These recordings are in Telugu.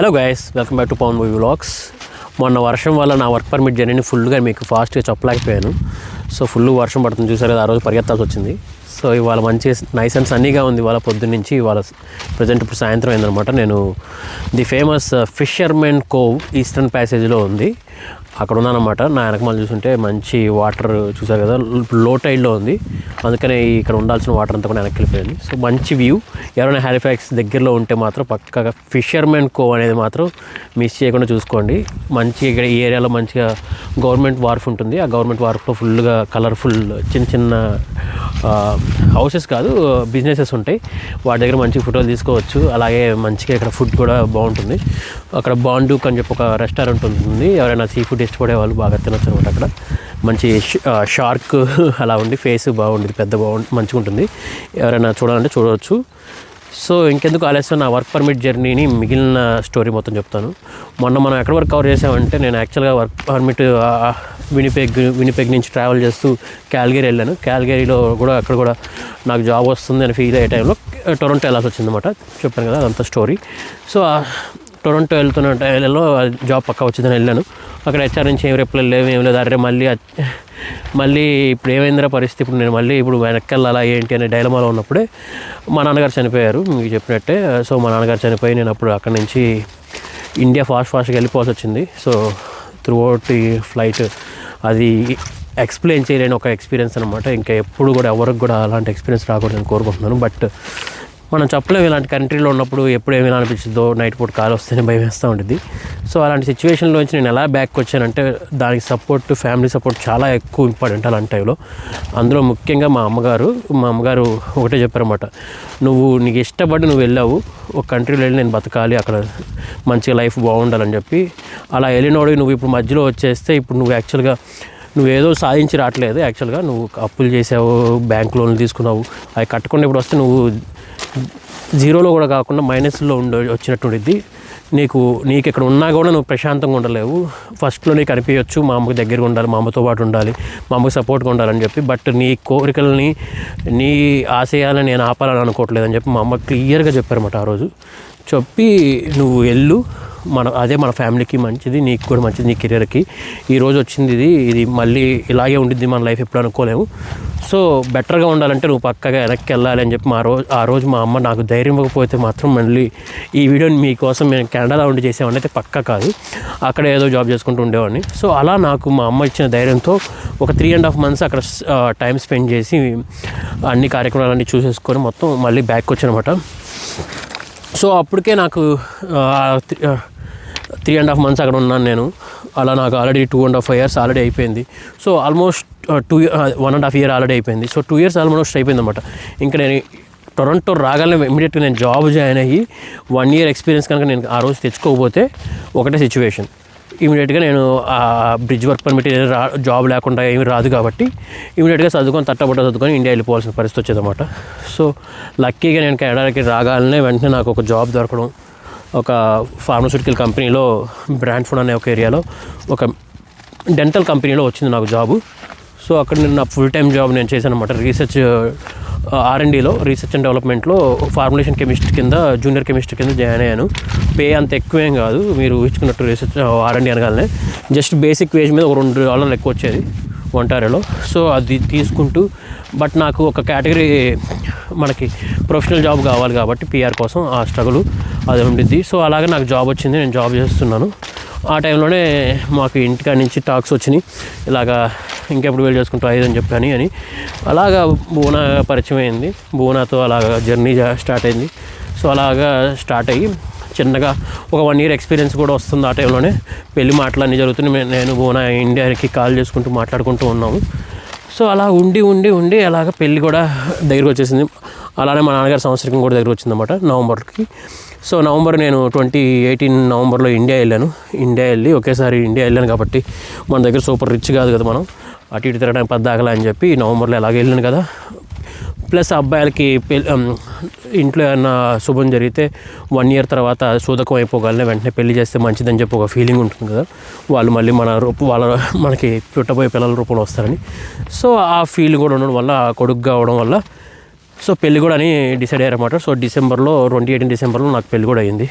Hello guys welcome back to Pavan movie vlogs మొన్న వర్షం వల్ల నా వర్క్ పర్మిట్ జర్నీని ఫుల్గా మీకు ఫాస్ట్గా చెప్పలేకపోయాను. సో ఫుల్ వర్షం పడుతుంది చూసారు? కదా ఆ రోజు పరిగెత్తాల్సి వచ్చింది. సో ఇవాళ మంచి నైస్ అండ్ సన్నీగా ఉంది. ఇవాళ పొద్దున్న నుంచి ఇవాళ ప్రజెంట్ ఇప్పుడు సాయంత్రం అయిందనమాట నేను the famous fishermen cove eastern ప్యాసేజ్లో ఉంది. అక్కడ ఉన్నానమాట నా వెనకమాల చూసుంటే మంచి వాటర్ చూసారు కదా లో టైడ్లో ఉంది. అందుకనే ఇక్కడ ఉండాల్సిన వాటర్ అంతా కూడా వెనక్కి వెళ్ళిపోయింది. సో మంచి వ్యూ. ఎవరైనా హాలిఫాక్స్ దగ్గరలో ఉంటే మాత్రం పక్కగా ఫిషర్మెన్ కో అనేది మాత్రం మిస్ చేయకుండా చూసుకోండి. మంచి ఇక్కడ ఈ ఏరియాలో మంచిగా గవర్నమెంట్ వార్ఫ్ ఉంటుంది. ఆ గవర్నమెంట్ వార్ఫ్లో ఫుల్గా కలర్ఫుల్ చిన్న చిన్న హౌసెస్ కాదు బిజినెసెస్ ఉంటాయి. వాటి దగ్గర మంచి ఫోటోలు తీసుకోవచ్చు. అలాగే మంచిగా ఇక్కడ ఫుడ్ కూడా బాగుంటుంది. అక్కడ బాండూక్ అని చెప్పి ఒక రెస్టారెంట్ ఉంటుంది. ఎవరైనా సీ ఫుడ్ ఇష్టపడే వాళ్ళు బాగా తినొచ్చు అనమాట అక్కడ. మంచి షార్క్ అలా ఉండి ఫేస్ బాగుంటుంది. పెద్ద బాగుంటుంది మంచిగా ఉంటుంది ఎవరైనా చూడాలంటే చూడవచ్చు. సో ఇంకెందుకు ఆలస్యం నా వర్క్ పర్మిట్ జర్నీని మిగిలిన స్టోరీ మొత్తం చెప్తాను. మొన్న మనం ఎక్కడ వరకు కవర్ చేసామంటే నేను యాక్చువల్గా వర్క్ పర్మిట్ వినిపెగ్ వినిపెగ్ నుంచి ట్రావెల్ చేస్తూ క్యాల్గరీ వెళ్ళాను. క్యాల్గరీలో కూడా అక్కడ కూడా నాకు జాబ్ వస్తుంది అని ఫీల్ అయ్యే టైంలో టొరంటో వెళ్ళాల్సి వచ్చిందన్నమాట. చెప్పాను కదా అదంతా స్టోరీ. సో టొరంటో వెళ్తున్న టైంలో జాబ్ పక్క వచ్చిందని వెళ్ళాను. అక్కడ హెచ్ఆర్ నుంచి ఏం రిప్లై లేవు ఏం లేదు. అరే మళ్ళీ మళ్ళీ ఇప్పుడు ఏమైందిరా పరిస్థితి ఇప్పుడు నేను మళ్ళీ ఇప్పుడు వెనక్కి వెళ్ళాలా ఏంటి అనే డైలమాలో ఉన్నప్పుడే మా నాన్నగారు చనిపోయారు మీకు చెప్పినట్టే. సో మా నాన్నగారు చనిపోయి నేను అప్పుడు అక్కడి నుంచి ఇండియా ఫాస్ట్ ఫాస్ట్గా వెళ్ళిపోవాల్సి వచ్చింది. సో త్రూ అవుట్ ఈ ఫ్లైట్ అది ఎక్స్ప్లెయిన్ చేయలేని ఒక ఎక్స్పీరియన్స్ అనమాట ఇంకా ఎప్పుడు కూడా ఎవరికి కూడా అలాంటి ఎక్స్పీరియన్స్ రాకూడదని కోరుకుంటున్నాను. బట్ మనం చెప్పలేము ఇలాంటి కంట్రీలో ఉన్నప్పుడు ఎప్పుడు ఏమైనా అనిపించిందో నైట్ పూట కాలు వస్తేనే భయం వేస్తూ ఉంటుంది సో అలాంటి సిచ్యువేషన్లోంచి నేను ఎలా బ్యాక్ వచ్చానంటే దానికి సపోర్ట్ ఫ్యామిలీ సపోర్ట్ చాలా ఎక్కువ ఇంపార్టెంట్ అలాంటి టైంలో అందులో ముఖ్యంగా మా అమ్మగారు మా అమ్మగారు ఒకటే చెప్పారన్నమాట. నువ్వు నీకు ఇష్టపడి నువ్వు వెళ్ళావు ఒక కంట్రీలో వెళ్ళి నేను బతకాలి అక్కడ మంచిగా లైఫ్ బాగుండాలని చెప్పి. అలా వెళ్ళినోడు నువ్వు ఇప్పుడు మధ్యలో వచ్చేస్తే ఇప్పుడు నువ్వు యాక్చువల్గా నువ్వేదో సాధించి రావట్లేదు. యాక్చువల్గా నువ్వు అప్పులు చేసావు బ్యాంక్ లోన్లు తీసుకున్నావు. అవి కట్టకుండా ఇప్పుడు వస్తే నువ్వు జీరోలో కూడా కాకుండా మైనస్లో ఉండ వచ్చినట్టు నీకు నీకు ఇక్కడ ఉన్నా కూడా నువ్వు ప్రశాంతంగా ఉండలేవు. ఫస్ట్లో నీకు అనిపించవచ్చు మా అమ్మకి దగ్గరగా ఉండాలి మా అమ్మతో పాటు ఉండాలి మా అమ్మకి సపోర్ట్గా ఉండాలని చెప్పి బట్ నీ కోరికలని నీ ఆశయాలని నేను ఆపాలని అనుకోవట్లేదని చెప్పి మా అమ్మ క్లియర్గా చెప్పారన్నమాట ఆ రోజు. చెప్పి నువ్వు వెళ్ళు మన అదే మన ఫ్యామిలీకి మంచిది నీకు కూడా మంచిది నీ కెరీర్కి. ఈరోజు వచ్చింది ఇది ఇది మళ్ళీ ఇలాగే ఉండిద్ది మన లైఫ్ ఎప్పుడు అనుకోలేము. సో బెటర్గా ఉండాలంటే నువ్వు పక్కగా వెనక్కి వెళ్ళాలి అని చెప్పి మా రోజు ఆ రోజు మా అమ్మ నాకు ధైర్యం ఇవ్వకపోతే మాత్రం మళ్ళీ ఈ వీడియోని మీకోసం మేము కెనడాలో ఉండి చేసేవాడిని అయితే పక్క కాదు. అక్కడ ఏదో జాబ్ చేసుకుంటూ ఉండేవాడిని. సో అలా నాకు మా అమ్మ ఇచ్చిన ధైర్యంతో ఒక త్రీ అండ్ హాఫ్ మంత్స్ అక్కడ టైం స్పెండ్ చేసి అన్ని కార్యక్రమాలన్నీ చూసేసుకొని మొత్తం మళ్ళీ బ్యాక్ వచ్చానమాట. సో అప్పటికే నాకు త్రీ అండ్ హాఫ్ మంత్స్ అక్కడ ఉన్నాను నేను. అలా నాకు already two and half years already అయిపోయింది. So almost two one and half year already అయిపోయింది. సో టూ ఇయర్స్ ఆల్మోస్ట్ అయిపోయింది అనమాట ఇంకా నేను టొరంటో రాగానే ఇమీడియట్గా నేను జాబ్ జాయిన్ అయ్యి వన్ ఇయర్ ఎక్స్పీరియన్స్ కనుక నేను ఆ రోజు తెచ్చుకోకపోతే ఒకటే సిచ్యువేషన్ ఇమీడియట్గా నేను ఆ బ్రిడ్జ్ వర్క్ పర్మిట్ రా జాబ్ లేకుండా ఏమీ రాదు కాబట్టి ఇమీడియట్గా చదువుకొని తట్టబట్ట చదువుకొని ఇండియా వెళ్ళిపోవాల్సిన పరిస్థితి వచ్చేదన్నమాట. సో లక్కీగా నేను కెనడాకి రాగానే వెంటనే నాకు ఒక జాబ్ దొరకడం ఒక ఫార్మస్యూటికల్ కంపెనీలో బ్రాండ్ ఫుడ్ అనే ఒక ఏరియాలో ఒక డెంటల్ కంపెనీలో వచ్చింది నాకు జాబు. సో అక్కడ నేను నా ఫుల్ టైం జాబ్ నేను చేశాను అనమాట రీసెర్చ్ ఆర్ఎండీలో రీసెర్చ్ అండ్ డెవలప్మెంట్లో ఫార్ములేషన్ కెమిస్ట్ కింద జూనియర్ కెమిస్ట్ కింద జాయిన్ అయ్యాను. పే అంత ఎక్కువేం కాదు మీరు ఊహించుకున్నట్టు రీసెర్చ్ ఆర్ఎండీ అనగానే. జస్ట్ బేసిక్ వేజ్ మీద ఒక రెండు డాలర్లు ఎక్కువ వచ్చేది ఒంటారిలో. సో అది తీసుకుంటూ బట్ నాకు ఒక కేటగిరీ మనకి ప్రొఫెషనల్ జాబ్ కావాలి కాబట్టి పిఆర్ కోసం ఆ స్ట్రగుల్ అది ఉండిద్ది. సో అలాగే నాకు జాబ్ వచ్చింది నేను జాబ్ చేస్తున్నాను. ఆ టైంలోనే మాకు ఇంటికాడ నుంచి టాక్స్ వచ్చినాయి. ఇలాగా ఇంకెప్పుడు వెళ్ళి చేసుకుంటూ అని చెప్పాను అని అలాగా బూనా పరిచయం అయింది. బూనాతో అలాగా జర్నీ స్టార్ట్ అయింది. సో అలాగా స్టార్ట్ అయ్యి చిన్నగా ఒక వన్ ఇయర్ ఎక్స్పీరియన్స్ కూడా వస్తుంది ఆ టైంలోనే. పెళ్ళి మాటలు జరుగుతున్నాయి. నేను బోనా ఇండియాకి కాల్ చేసుకుంటూ మాట్లాడుకుంటూ ఉన్నాము. సో అలా ఉండి ఉండి ఉండి అలాగ పెళ్ళి కూడా దగ్గరికి వచ్చేసింది. అలానే మా నాన్నగారి సంవత్సరం కూడా దగ్గర వచ్చిందన్నమాట నవంబర్కి. సో నవంబర్ నేను ట్వంటీ ఎయిటీన్ నవంబర్లో ఇండియా వెళ్ళాను. ఇండియా వెళ్ళి ఒకేసారి ఇండియా వెళ్ళాను కాబట్టి మన దగ్గర సూపర్ రిచ్ కాదు కదా మనం. అటు ఇటు తిరగడానికి పద్దాకలా అని చెప్పి నవంబర్లో ఎలాగ వెళ్ళాను కదా. ప్లస్ అబ్బాయిలకి పెళ్ళి ఇంట్లో ఏమన్నా శుభం జరిగితే వన్ ఇయర్ తర్వాత సూదకం అయిపోగలనే వెంటనే పెళ్ళి చేస్తే మంచిదని చెప్పి ఒక ఫీలింగ్ ఉంటుంది కదా. వాళ్ళు మళ్ళీ మన రూపం వాళ్ళ మనకి పుట్టబోయే పిల్లల రూపంలో వస్తారని. సో ఆ ఫీల్ కూడా ఉండడం వల్ల ఆ కొడుకు కావడం వల్ల సో పెళ్ళి కూడా అని డిసైడ్ అయ్యారన్నమాట. సో డిసెంబర్లో ట్వంటీ ఎయిటీన్ డిసెంబర్లో నాకు పెళ్ళి కూడా అయింది.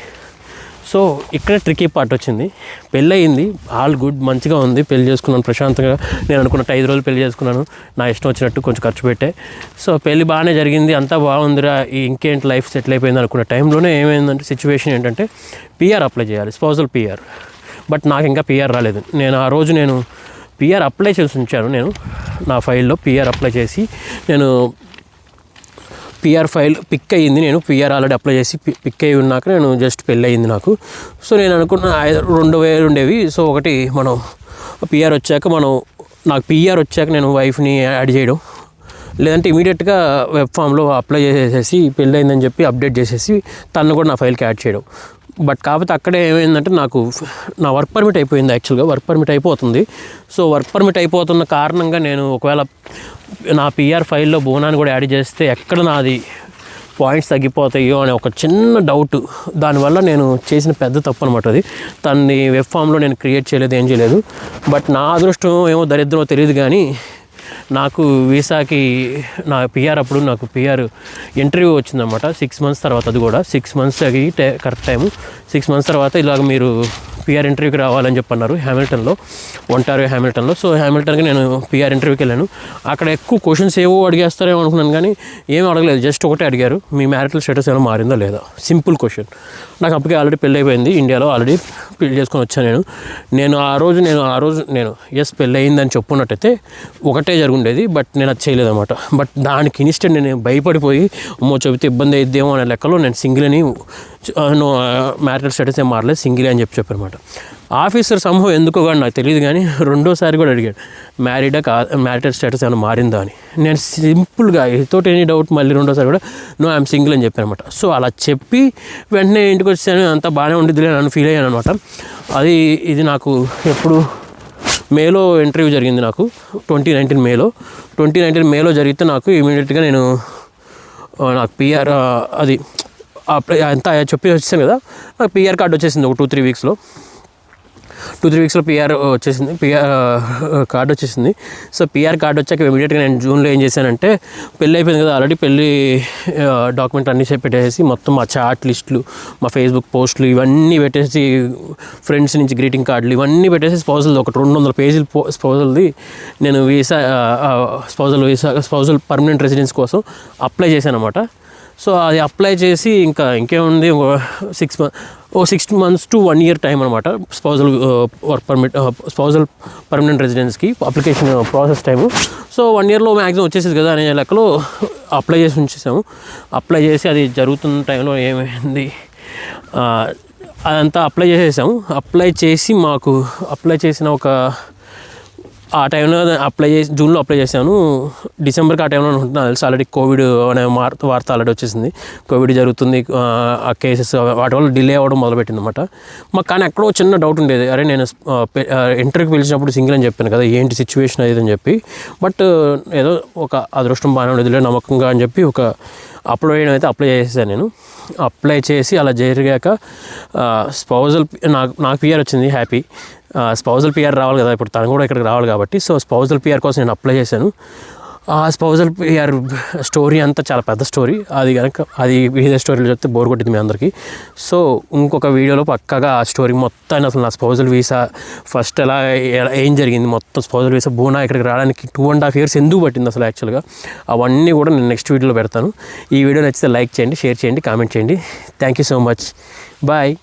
సో ఇక్కడ ట్రికీ పార్ట్ వచ్చింది. పెళ్ళి అయింది ఆల్ గుడ్ మంచిగా ఉంది. పెళ్ళి చేసుకున్నాను ప్రశాంతంగా. నేను అనుకున్నట్టు ఐదు రోజులు పెళ్ళి చేసుకున్నాను. నా ఇష్టం వచ్చినట్టు కొంచెం ఖర్చు పెట్టే. సో పెళ్ళి బాగానే జరిగింది. అంతా బాగుందిరా. ఇంకేంటి లైఫ్ సెటిల్ అయిపోయింది అనుకున్న టైంలోనే ఏమైందంటే సిచ్యువేషన్ ఏంటంటే పిఆర్ అప్లై చేయాలి. స్పోజల్ పిఆర్ బట్ నాకు ఇంకా పిఆర్ రాలేదు. నేను ఆ రోజు నేను పిఆర్ అప్లై చేసి ఉంచాను. నేను నా ఫైల్లో పిఆర్ అప్లై చేసి నేను పిఆర్ ఫైల్ పిక్ అయ్యింది. నేను పిఆర్ ఆల్రెడీ అప్లై చేసి పిక్ అయ్యి ఉన్నాక నేను జస్ట్ పెళ్ళి అయింది నాకు. సో నేను అనుకున్న రెండు వేలు ఉండేవి. సో ఒకటి మనం పిఆర్ వచ్చాక మనం నాకు పిఆర్ వచ్చాక నేను వైఫ్ని యాడ్ చేయడం. లేదంటే ఇమీడియట్గా వెబ్ ఫామ్లో అప్లై చేసేసి పెళ్ళి అయిందని చెప్పి అప్డేట్ చేసేసి తను కూడా నా ఫైల్కి యాడ్ చేయడం. బట్ కాకపోతే అక్కడే ఏమైందంటే నాకు నా వర్క్ పర్మిట్ అయిపోయింది యాక్చువల్గా వర్క్ పర్మిట్ అయిపోతుంది. సో వర్క్ పర్మిట్ అయిపోతున్న కారణంగా నేను ఒకవేళ నా పిఆర్ ఫైల్లో బోనాన్ని కూడా యాడ్ చేస్తే ఎక్కడ నాది పాయింట్స్ తగ్గిపోతాయో అనే ఒక చిన్న డౌట్ దానివల్ల నేను చేసిన పెద్ద తప్పు అనమాట అది. తన్ని వెబ్ ఫామ్లో నేను క్రియేట్ చేయలేదు ఏం చేయలేదు. బట్ నా అదృష్టం ఏమో దరిద్రమో తెలియదు కానీ నాకు వీసాకి నా పిఆర్ అప్పుడు నాకు పిఆర్ ఇంటర్వ్యూ వచ్చిందనమాట సిక్స్ మంత్స్ తర్వాత అది కూడా. సిక్స్ మంత్స్ అవి కరెక్ట్ టైము సిక్స్ మంత్స్ తర్వాత ఇలాగ మీరు పిఆర్ ఇంటర్వ్యూకి రావాలని చెప్పన్నారు హ్యామిల్టన్లో ఒంటారియో హ్యామిల్టన్లో సో హ్యామిల్టన్కి నేను పిఆర్ ఇంటర్వ్యూకి వెళ్ళాను. అక్కడ ఎక్కువ క్వశ్చన్స్ ఏవో అడిగేస్తారేమో అనుకున్నాను కానీ ఏం అడగలేదు. జస్ట్ ఒకటే అడిగారు. మీ మ్యారిటల్ స్టేటస్ ఏమైనా మారిందా లేదా? సింపుల్ క్వశ్చన్ నాకు అప్పటికే ఆల్రెడీ పెళ్ళి అయిపోయింది ఇండియాలో ఆల్రెడీ పెళ్ళి చేసుకొని వచ్చాను నేను. నేను ఆ రోజు నేను ఆ రోజు నేను ఎస్ పెళ్ళి అయిందని చెప్పున్నట్టయితే ఒకటే జరుగుండేది బట్ నేను అది చేయలేదు అనమాట బట్ దానికి ఇన్స్టెంట్ నేను భయపడిపోయి అమ్మో చెబితే ఇబ్బంది అయిద్దేమో అనే లెక్కలో నేను సింగిల్ అని మ్యారిటల్ స్టేటస్ ఏం మారలేదు సింగిల్ అని చెప్పి చెప్పారనమాట ఆఫీసర్ సమూహం ఎందుకో కానీ నాకు తెలియదు కానీ రెండోసారి కూడా అడిగాడు మ్యారీడా కా మ్యారిటల్ స్టేటస్ ఏమైనా మారిందా? అని. నేను సింపుల్గా వితౌట్ ఎనీ డౌట్ మళ్ళీ రెండోసారి కూడా నో ఐఎమ్ సింగిల్ అని చెప్పాను అనమాట సో అలా చెప్పి వెంటనే ఇంటికి వచ్చాను అంత బాగానే ఉండిద్దిలే నన్ను ఫీల్ అయ్యాను అనమాట అది ఇది నాకు ఎప్పుడు మేలో ఇంటర్వ్యూ జరిగింది నాకు ట్వంటీ నైన్టీన్ మేలో. ట్వంటీ నైన్టీన్ మేలో జరిగితే నాకు ఇమీడియట్గా నేను నాకు పిఆర్ అది అప్పుడు అంతా చెప్పి వచ్చాను కదా నాకు పిఆర్ కార్డు వచ్చేసింది ఒక టూ త్రీ వీక్స్లో టూ త్రీ వీక్స్లో పిఆర్ వచ్చేసింది. పిఆర్ కార్డు uh, వచ్చేసింది. సో పిఆర్ కార్డు వచ్చాక ఇమీడియట్గా నేను జూన్లో ఏం చేశానంటే పెళ్ళి అయిపోయింది కదా ఆల్రెడీ పెళ్ళి uh, డాక్యుమెంట్ అన్నీ పెట్టేసి మొత్తం మా చాట్ లిస్టులు మా ఫేస్బుక్ పోస్టులు ఇవన్నీ పెట్టేసి ఫ్రెండ్స్ నుంచి గ్రీటింగ్ కార్డులు ఇవన్నీ పెట్టేసి స్పౌజల్ ఒకటి రెండు వందల పేజీలు స్పౌజల్ది నేను visa spousal visa spousal permanent residence కోసం అప్లై చేశాను అనమాట సో అది అప్లై చేసి ఇంకా ఇంకేముంది six month oh six months to one year time అనమాట spousal work permit spousal permanent రెసిడెన్స్కి application process time so one ఇయర్లో మ్యాక్సిమం వచ్చేసేది కదా అనే లెక్కలో అప్లై చేసి ఉంచేసాము. అప్లై చేసి అది జరుగుతున్న టైంలో ఏమైంది? Uh, అదంతా అప్లై చేసేసాము. అప్లై చేసి మాకు అప్లై చేసిన ఒక ఆ టైంలో అప్లై చేసి జూన్లో అప్లై చేశాను. డిసెంబర్కి ఆ టైంలో అనుకుంటున్నా తెలుసు? ఆల్రెడీ కోవిడ్ అనే వార్త వార్త ఆల్రెడీ వచ్చేసింది. కోవిడ్ జరుగుతుంది ఆ, కేసెస్ వాటి వల్ల డిలే అవ్వడం మొదలుపెట్టింది అనమాట మాకు కానీ ఎక్కడో చిన్న డౌట్ ఉండేది. అరే నేను ఇంటర్వ్యూకి పిలిచినప్పుడు సింగిల్ అని చెప్పాను కదా ఏంటి సిచ్యువేషన్ అది అని చెప్పి. బట్ ఏదో ఒక అదృష్టం బాగానే ఉండేదిలే నమ్మకంగా అని చెప్పి ఒక అప్లై చేయడం అయితే అప్లై చేసేసాను నేను. అప్లై చేసి అలా జరిగాక స్పౌజల్ నాకు నాకు పిఆర్ వచ్చింది హ్యాపీ స్పౌజల్ పిఆర్ రావాలి కదా ఇప్పుడు తను కూడా ఇక్కడికి రావాలి కాబట్టి సో స్పౌజల్ పిఆర్ కోసం నేను అప్లై చేశాను. ఆ స్పౌజల్ పిఆర్ స్టోరీ అంతా చాలా పెద్ద స్టోరీ అది కనుక అది వేరే స్టోరీలో చెప్తే బోర్ కొట్టింది మీ అందరికీ. సో ఇంకొక వీడియోలో పక్కగా ఆ స్టోరీ మొత్తాన్ని అసలు నా స్పౌజల్ వీసా ఫస్ట్ ఎలా ఎలా- ఏం జరిగింది మొత్తం స్పౌజల్ వీసా బూనా ఇక్కడికి రావడానికి టూ అండ్ హాఫ్ ఇయర్స్ ఎందుకు పట్టింది అసలు యాక్చువల్గా అవన్నీ కూడా నేను నెక్స్ట్ వీడియోలో పెడతాను. ఈ వీడియో నచ్చితే లైక్ చేయండి షేర్ చేయండి కామెంట్ చేయండి. Thank you so much bye